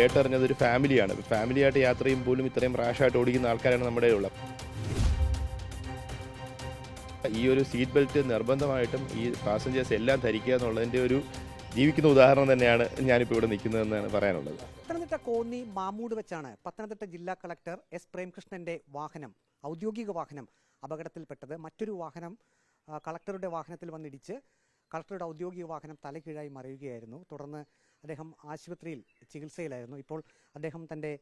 കേട്ടറിഞ്ഞത് ഒരു ഫാമിലിയാണ്. ഫാമിലിയായിട്ട് യാത്ര ചെയ്യും പോലും ഇത്രയും റാഷായിട്ട് ഓടിക്കുന്ന ആൾക്കാരാണ് നമ്മുടെ ഉള്ളത് ഈ ഒരു സീറ്റ് ബെൽറ്റ് നിർബന്ധമായിട്ടും ഈ പാസഞ്ചേഴ്സ് എല്ലാം ധരിക്കുക എന്നുള്ളതിന്റെ ഒരു ജീവിക്കുന്ന ഉദാഹരണം തന്നെയാണ് ഞാനിപ്പോൾ ഇവിടെ നിൽക്കുന്നതെന്നാണ് പറയാനുള്ളത്. പത്തനംതിട്ട കോന്നി മാമൂട് വെച്ചാണ് പത്തനംതിട്ട ജില്ലാ കളക്ടർ എസ് പ്രേംകൃഷ്ണന്റെ വാഹനം ഔദ്യോഗിക വാഹനം അപകടത്തിൽപ്പെട്ടത്. മറ്റൊരു വാഹനം കളക്ടറുടെ വാഹനത്തിൽ വന്നിടിച്ച് കളക്ടറുടെ ഔദ്യോഗിക വാഹനം തലകീഴായി മറിയുകയായിരുന്നു. തുടർന്ന് അദ്ദേഹം ആശുപത്രിയിൽ ചികിത്സയിലായിരുന്നു. ഇപ്പോൾ അദ്ദേഹം തന്റെ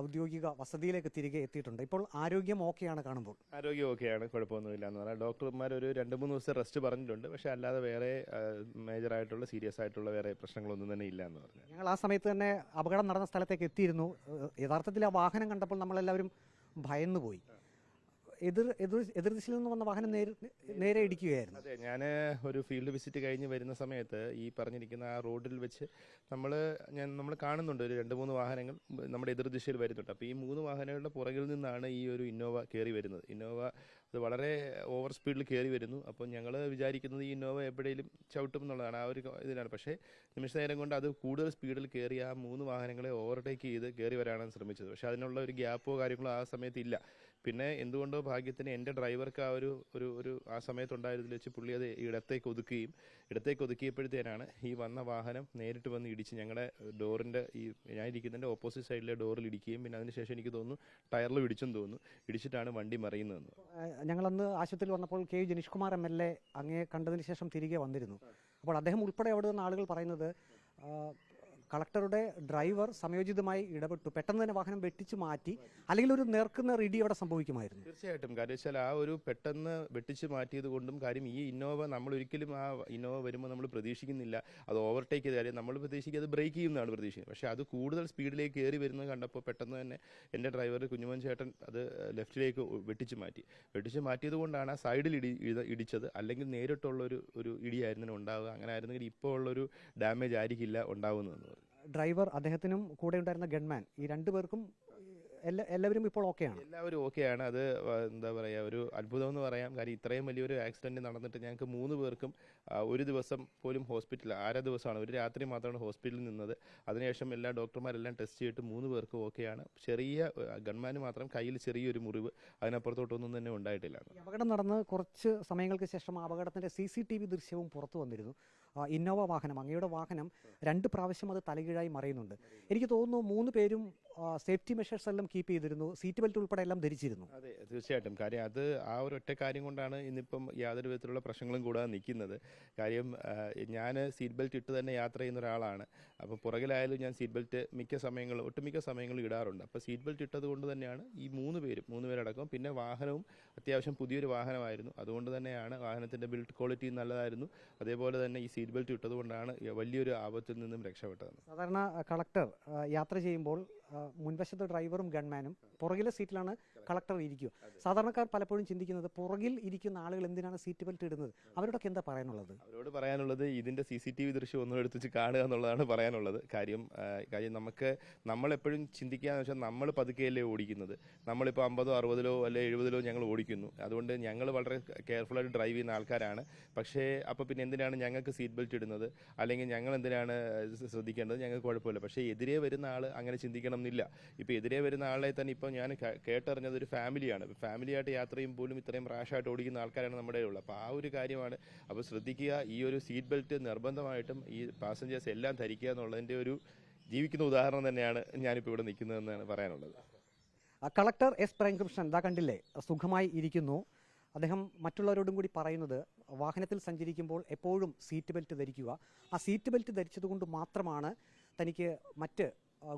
ഔദ്യോഗിക വസതിയിലേക്ക് തിരികെ എത്തിയിട്ടുണ്ട്. ഇപ്പോൾ ആരോഗ്യം ഓക്കെയാണ് കാണുമ്പോൾ. ആരോഗ്യം ഓക്കെയാണ് കുഴപ്പമൊന്നുമില്ല എന്ന് പറഞ്ഞാൽ. ഡോക്ടർമാർ ഒരു രണ്ട് മൂന്ന് ദിവസം റെസ്റ്റ് പറഞ്ഞിട്ടുണ്ട്. പക്ഷേ അല്ലാതെ വേറെ മേജർ ആയിട്ടുള്ള സീരിയസ് ആയിട്ടുള്ള വേറെ പ്രശ്നങ്ങളൊന്നും തന്നെ ഇല്ല എന്ന് പറഞ്ഞു ഞങ്ങൾ ആ സമയത്ത് തന്നെ അപകടം നടന്ന സ്ഥലത്തേക്ക് എത്തിയിരുന്നു. യഥാർത്ഥത്തിൽ ആ വാഹനം കണ്ടപ്പോൾ നമ്മളെല്ലാവരും ഭയന്നുപോയി. എതിർ എതിർ എതിർദിശയിൽ നിന്ന് വന്ന വാഹനം നേരെ ഇടിക്കുകയായിരുന്നു. അതെ ഞാൻ ഒരു ഫീൽഡ് വിസിറ്റ് കഴിഞ്ഞ് വരുന്ന സമയത്ത് ഈ പറഞ്ഞിരിക്കുന്ന ആ റോഡിൽ വെച്ച് നമ്മൾ ഞാൻ നമ്മൾ കാണുന്നുണ്ട് ഒരു രണ്ട് മൂന്ന് വാഹനങ്ങൾ നമ്മുടെ എതിർദിശയിൽ വരുന്നുണ്ട്. അപ്പോൾ ഈ മൂന്ന് വാഹനങ്ങളുടെ പുറകിൽ നിന്നാണ് ഈ ഒരു ഇന്നോവ കയറി വരുന്നത്. ഇന്നോവ അത് വളരെ ഓവർ സ്പീഡിൽ കയറി വരുന്നു. അപ്പോൾ ഞങ്ങൾ വിചാരിക്കുന്നത് ഈ ഇന്നോവ എവിടെയെങ്കിലും ചവിട്ടും എന്നുള്ളതാണ് ആ ഒരു ഇതിലാണ്. പക്ഷേ നിമിഷ നേരം കൊണ്ട് അത് കൂടുതൽ സ്പീഡിൽ കയറി ആ മൂന്ന് വാഹനങ്ങളെ ഓവർടേക്ക് ചെയ്ത് കയറി വരാനാണ് ശ്രമിച്ചത്. പക്ഷേ അതിനുള്ള ഒരു ഗ്യാപ്പോ കാര്യങ്ങളോ ആ സമയത്ത് ഇല്ല. പിന്നെ എന്തുകൊണ്ടോ ഭാഗ്യത്തിന് എന്റെ ഡ്രൈവർക്ക് ആ ഒരു ഒരു ഒരു ആ സമയത്തുണ്ടായതിൽ വെച്ച് പുള്ളി അത് ഇടത്തേക്ക് ഒതുക്കുകയും ഇടത്തേക്ക് ഒതുക്കിയപ്പോഴത്തേനാണ് ഈ വന്ന വാഹനം നേരിട്ട് വന്ന് ഇടിച്ച് ഞങ്ങളുടെ ഡോറിന്റെ ഈ ഞാൻ ഇരിക്കുന്നതിന്റെ ഓപ്പോസിറ്റ് സൈഡിലെ ഡോറിൽ ഇടിക്കുകയും പിന്നെ അതിനുശേഷം എനിക്ക് തോന്നുന്നു ടയറിൽ ഇടിച്ചെന്ന് തോന്നുന്നു. ഇടിച്ചിട്ടാണ് വണ്ടി മറിയുന്നതെന്ന് ഞങ്ങളന്ന് ആശുപത്രിയിൽ വന്നപ്പോൾ K Janeesh Kumar M L A അങ്ങേ കണ്ടതിന് ശേഷം തിരികെ വന്നിരുന്നു. അപ്പോൾ അദ്ദേഹം ഉൾപ്പെടെ അവിടെ നിന്ന് ആളുകൾ പറയുന്നത് കളക്ടറുടെ ഡ്രൈവർ സംയോജിതമായി ഇടപെട്ടു. പെട്ടെന്ന് തന്നെ വാഹനം വെട്ടിച്ചു മാറ്റി. അല്ലെങ്കിൽ ഒരു നേർക്കുന്ന റെഡി അവിടെ സംഭവിക്കുമായിരുന്നു. തീർച്ചയായിട്ടും. കാര്യം ആ ഒരു പെട്ടെന്ന് വെട്ടിച്ചു മാറ്റിയത് കൊണ്ടും കാര്യം ഈ ഇന്നോവ നമ്മൾ ഒരിക്കലും ആ ഇന്നോവ വരുമ്പോൾ നമ്മൾ പ്രതീക്ഷിക്കുന്നില്ല. അത് ഓവർടേക്ക് ചെയ്ത കാര്യം നമ്മൾ പ്രതീക്ഷിക്കുക അത് ബ്രേക്ക് ചെയ്യുന്നതാണ് പ്രതീക്ഷിക്കുന്നത്. പക്ഷേ അത് കൂടുതൽ സ്പീഡിലേക്ക് കയറി വരുന്നത് കണ്ടപ്പോൾ പെട്ടെന്ന് തന്നെ എന്റെ ഡ്രൈവർ കുഞ്ഞുമോൻ ചേട്ടൻ അത് ലെഫ്റ്റിലേക്ക് വെട്ടിച്ചു മാറ്റി. വെട്ടിച്ചു മാറ്റിയത് കൊണ്ടാണ് ആ സൈഡിൽ ഇടി ഇട- ഇടിച്ചത്. അല്ലെങ്കിൽ നേരിട്ടുള്ള ഒരു ഒരു ഇടിയായിരുന്നു ഉണ്ടാവുക. അങ്ങനെ ആയിരുന്നെങ്കിൽ ഇപ്പോൾ ഉള്ളൊരു ഡാമേജ് ആയിരിക്കില്ല ഉണ്ടാവുന്നതെന്ന് ഡ്രൈവർ അദ്ദേഹത്തിനും കൂടെ ഉണ്ടായിരുന്ന ഗൺമാൻ ഈ രണ്ടുപേർക്കും എല്ലാ എല്ലാവരും ഇപ്പോൾ ഓക്കെയാണ്. എല്ലാവരും ഓക്കെയാണ്. അത് എന്താ പറയുക ഒരു അത്ഭുതം എന്ന് പറയാം. കാര്യം ഇത്രയും വലിയൊരു ആക്സിഡന്റ് നടന്നിട്ട് ഞങ്ങൾക്ക് മൂന്ന് പേർക്കും ഒരു ദിവസം പോലും ഹോസ്പിറ്റലിൽ ആര ദിവസമാണ്? ഒരു രാത്രി മാത്രമാണ് ഹോസ്പിറ്റലിൽ നിന്നത്. അതിനുശേഷം എല്ലാ ഡോക്ടർമാരെല്ലാം ടെസ്റ്റ് ചെയ്തിട്ട് മൂന്ന് പേർക്കും ഓക്കെയാണ്. ചെറിയ ഗൺമാന് മാത്രം കയ്യിൽ ചെറിയൊരു മുറിവ് അതിനപ്പുറത്തോട്ടൊന്നും തന്നെ ഉണ്ടായിട്ടില്ല. അപകടം നടന്ന് കുറച്ച് സമയങ്ങൾക്ക് ശേഷം അപകടത്തിന്റെ സി സി ടി വി ദൃശ്യവും പുറത്തു വന്നിരുന്നു. ഇന്നോവ വാഹനം അങ്ങയുടെ വാഹനം രണ്ട് പ്രാവശ്യം അത് തലകീഴായി മറിയുന്നുണ്ട്. എനിക്ക് തോന്നുന്നു മൂന്ന് പേരും സേഫ്റ്റി മെഷേഴ്സ് എല്ലാം കീപ്പ് ചെയ്തിരുന്നു. സീറ്റ് ബെൽറ്റ് ഉൾപ്പെടെ എല്ലാം ധരിച്ചിരുന്നു. അതെ തീർച്ചയായിട്ടും. കാര്യം അത് ആ ഒരു ഒറ്റ കാര്യം കൊണ്ടാണ് ഇന്നിപ്പം യാതൊരു വിധത്തിലുള്ള പ്രശ്നങ്ങളും കൂടാതെ നിൽക്കുന്നത്. കാര്യം ഞാൻ സീറ്റ് ബെൽറ്റ് ഇട്ട് തന്നെ യാത്ര ചെയ്യുന്ന ഒരാളാണ്. അപ്പോൾ പുറകിലായാലും ഞാൻ സീറ്റ് ബെൽറ്റ് മിക്ക സമയങ്ങളും ഒട്ടുമിക്ക സമയങ്ങളും ഇടാറുണ്ട്. അപ്പോൾ സീറ്റ് ബെൽറ്റ് ഇട്ടത് കൊണ്ട് തന്നെയാണ് ഈ മൂന്ന് പേരും മൂന്ന് പേരടക്കം. പിന്നെ വാഹനവും അത്യാവശ്യം പുതിയൊരു വാഹനമായിരുന്നു. അതുകൊണ്ട് തന്നെയാണ് വാഹനത്തിന്റെ ബിൽഡ് ക്വാളിറ്റി നല്ലതായിരുന്നു. അതേപോലെ തന്നെ ഈ സീറ്റ് ബെൽറ്റ് ഇട്ടതുകൊണ്ടാണ് വലിയൊരു ആപത്തിൽ നിന്നും രക്ഷപ്പെട്ടത്. സാധാരണ കളക്ടർ യാത്ര ചെയ്യുമ്പോൾ മുൻവശത്തെ ഡ്രൈവറും ഗൺമാനും പുറകിലെ സീറ്റിലാണ് കളക്ടർ ഇരിക്കുക. സാധാരണക്കാർ പലപ്പോഴും ചിന്തിക്കുന്നത് പുറകിൽ ഇരിക്കുന്ന ആളുകൾ എന്തിനാണ് സീറ്റ് ബെൽറ്റ് ഇടുന്നത്? അവരോടൊക്കെ എന്താ പറയാനുള്ളത്? അവരോട് പറയാനുള്ളത് ഇതിന്റെ സി സി ടി വി ദൃശ്യം ഒന്നും എടുത്തു കാണുക എന്നുള്ളതാണ് പറയാനുള്ളത്. കാര്യം കാര്യം നമുക്ക് നമ്മളെപ്പോഴും ചിന്തിക്കുകയെന്ന് വെച്ചാൽ നമ്മൾ പതുക്കെയല്ലേ ഓടിക്കുന്നത്. നമ്മളിപ്പോൾ അമ്പതോ അറുപതിലോ അല്ലെ എഴുപതിലോ ഞങ്ങൾ ഓടിക്കുന്നു. അതുകൊണ്ട് ഞങ്ങൾ വളരെ കെയർഫുള്ളായിട്ട് ഡ്രൈവ് ചെയ്യുന്ന ആൾക്കാരാണ്. പക്ഷേ അപ്പോൾ പിന്നെ എന്തിനാണ് ഞങ്ങൾക്ക് സീറ്റ് ബെൽറ്റ് ഇടുന്നത്? അല്ലെങ്കിൽ ഞങ്ങൾ എന്തിനാണ് ശ്രദ്ധിക്കേണ്ടത്? ഞങ്ങൾക്ക് കുഴപ്പമില്ല. പക്ഷേ എതിരെ വരുന്ന ആൾ അങ്ങനെ ചിന്തിക്കണം എന്നില്ല ഇപ്പോൾ എതിരെ വരുന്ന ആളെ തന്നെ ഇപ്പോൾ ഞാൻ കേട്ടറിഞ്ഞത് ഒരു ഫാമിലിയാണ്. ഫാമിലിയായിട്ട് യാത്ര ചെയ്യും പോലും ഇത്രയും റാഷായിട്ട് ഓടിക്കുന്ന ആൾക്കാരാണ് നമ്മുടെ ഉള്ളത് അപ്പോൾ ആ ഒരു കാര്യമാണ്. അപ്പോൾ ശ്രദ്ധിക്കുക ഈ ഒരു സീറ്റ് ബെൽറ്റ് നിർബന്ധമായിട്ടും ഈ പാസഞ്ചേഴ്സ് എല്ലാം ധരിക്കുക എന്നുള്ളതിന്റെ ഒരു ജീവിക്കുന്ന ഉദാഹരണം തന്നെയാണ് ഞാനിപ്പോൾ ഇവിടെ നിൽക്കുന്നതെന്നാണ് പറയാനുള്ളത്. കളക്ടർ എസ് പ്രേംകൃഷ്ണൻ ഇതാ കണ്ടില്ലേ? സുഖമായി ഇരിക്കുന്നു. അദ്ദേഹം മറ്റുള്ളവരോടും കൂടി പറയുന്നത് വാഹനത്തിൽ സഞ്ചരിക്കുമ്പോൾ എപ്പോഴും സീറ്റ് ബെൽറ്റ് ധരിക്കുക. ആ സീറ്റ് ബെൽറ്റ് ധരിച്ചതുകൊണ്ട് മാത്രമാണ് തനിക്ക് മറ്റ്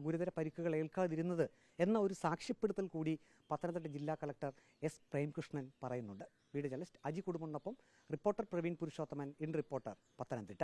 ഗുരുതര പരിക്കുകൾ ഏൽക്കാതിരുന്നത് എന്ന ഒരു സാക്ഷ്യപ്പെടുത്തൽ കൂടി പത്തനംതിട്ട ജില്ലാ കളക്ടർ എസ് പ്രേംകൃഷ്ണൻ പറയുന്നുണ്ട്. Video journalist Aji കുടുംബനൊപ്പം reporter Praveen Purushothaman in reporter Pathanamthitta.